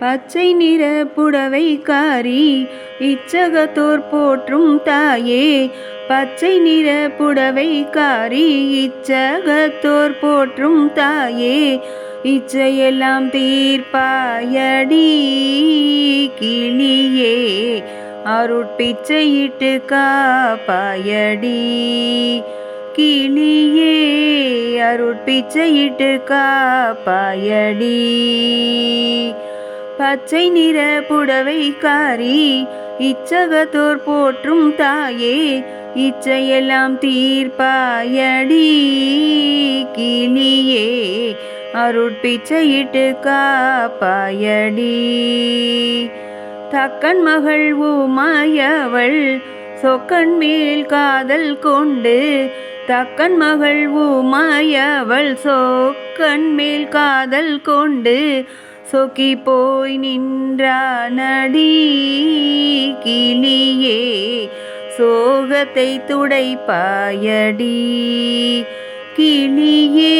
பச்சை நிற புடவை காரி இச்சகத்தோர் போற்றும் தாயே. பச்சை நிற புடவை காரி இச்சகத்தோர் போற்றும் தாயே. இச்சையெல்லாம் தீர்ப்பாயடி கிளியே. அருட்பிச்சையிட்டு காப்பாயடி கிளியே. அருட்பிச்சையிட்டு காப்பாயடி. பச்சை நிற புடவை காரி இச்சகத்தோர் போற்றும் தாயே இச்சையெல்லாம் தீர்ப்பாயடி கிளியே அருட்பிச்சையிட்டு காப்பாயடி. தக்கன் மகள் ஊமாயவள் சொக்கன் மேல் காதல் கொண்டு தக்கன் மகள் ஊமாயவள் சொக்கன் மேல் காதல் கொண்டு சொக்கி போய் நின்றானடி கிளியே சோகத்தை துடைப்பாயடி. கிளியே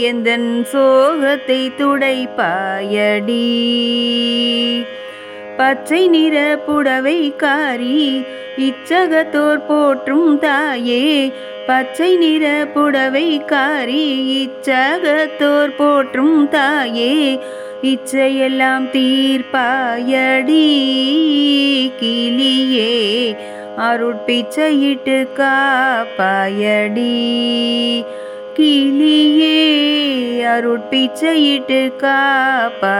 எந்தன் சோகத்தை துடைப்பாயடி. பச்சை நிற புடவை காரி இச்சகத்தோர் போற்றும் தாயே. பச்சை நிற புடவை காரி இச்சகத்தோர் போற்றும் தாயே. இச்சையெல்லாம் தீர்ப்பாயடி கிளியே. அருட்பிச்சையிட்டு காப்பாயடி கிளியே. அருட்பிச்சையிட்டு காப்பாயடி.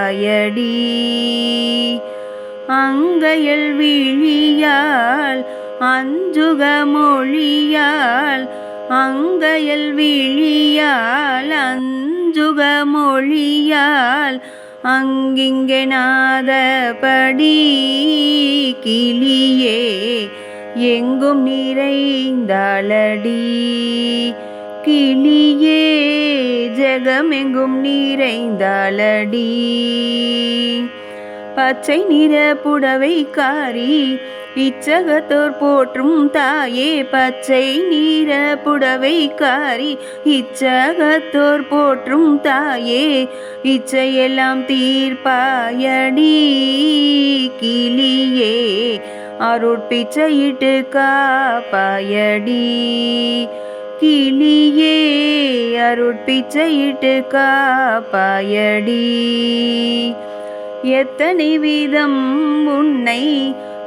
அங்கையல் விழியால் அஞ்சுக மொழியால் அங்கையல் விழியால் அஞ்சுக மொழியால் அங்கிங்கே நாதபடி கிளியே எங்கும் நிறைந்தாளடி. கிளியே ஜெகமெங்கும் நிறைந்தாளடி. பச்சை நிற புடவை காரி இச்சகத்தோர் போற்றும் தாயே பச்சை நீர புடவை காரி இச்சகத்தோர் போற்றும் தாயே இச்சையெல்லாம் தீர்ப்பாயடி கிளியே அருட்பிச்சையிட்டு காப்பாயடி கிளியே அருட்பிச்சையிட்டு காப்பாயடி எத்தனை விதம் உன்னை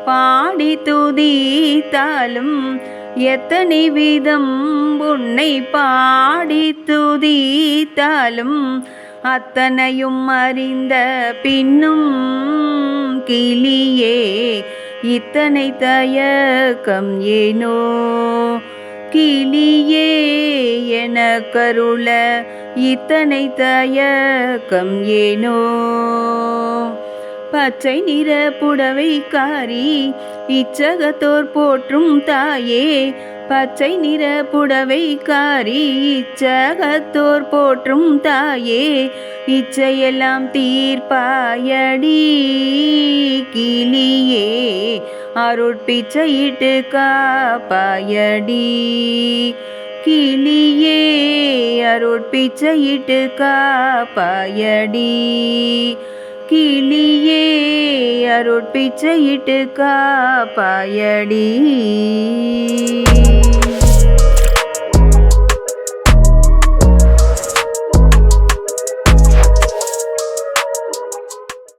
பாடி துதித்தாலும் எத்தனை விதம் உன்னை பாடி துதித்தாலும் அத்தனையும் அறிந்த பின்னும் கிளியே இத்தனை தயக்கம் ஏனோ? கிளியே என கருள இத்தனை தயக்கம் ஏனோ? பச்சை நிற புடவை காரி இச்சகத்தோர் போற்றும் தாயே. பச்சை நிற புடவை காரி இச்சகத்தோர் போற்றும் தாயே. இச்சையெல்லாம் தீர்ப்பாயடி கிளியே. அருட்பிச்சையிட்டு காப்பாயடி கிளியே. அருட்பிச்சையிட்டு காப்பாயடி கிளியே. அருட்பிச்சையிட்டு காப்பாயடி